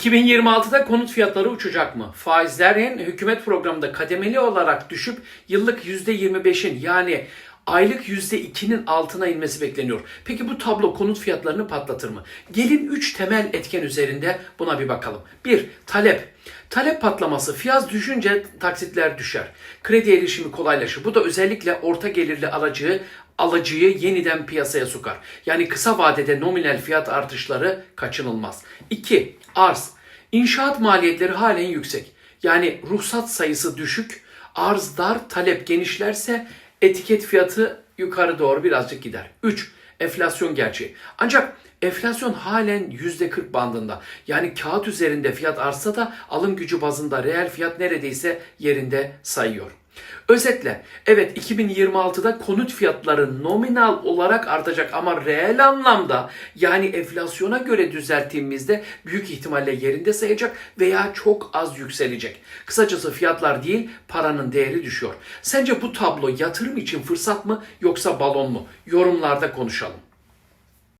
2026'da konut fiyatları uçacak mı? Faizlerin hükümet programında kademeli olarak düşüp yıllık %25'in yani aylık %2'nin altına inmesi bekleniyor. Peki bu tablo konut fiyatlarını patlatır mı? Gelin 3 temel etken üzerinde buna bir bakalım. 1. Talep. Talep patlaması fiyat düşünce taksitler düşer. Kredi erişimi kolaylaşır. Bu da özellikle orta gelirli alıcıyı alıcıyı yeniden piyasaya sokar. Yani kısa vadede nominal fiyat artışları kaçınılmaz. 2. Arz. İnşaat maliyetleri halen yüksek. Yani ruhsat sayısı düşük, arz dar, talep genişlerse etiket fiyatı yukarı doğru birazcık gider. 3. Enflasyon gerçeği. Ancak enflasyon halen %40 bandında. Yani kağıt üzerinde fiyat artsa da alım gücü bazında reel fiyat neredeyse yerinde sayıyor. Özetle evet 2026'da konut fiyatları nominal olarak artacak ama reel anlamda yani enflasyona göre düzelttiğimizde büyük ihtimalle yerinde sayacak veya çok az yükselecek. Kısacası fiyatlar değil paranın değeri düşüyor. Sence bu tablo yatırım için fırsat mı yoksa balon mu? Yorumlarda konuşalım.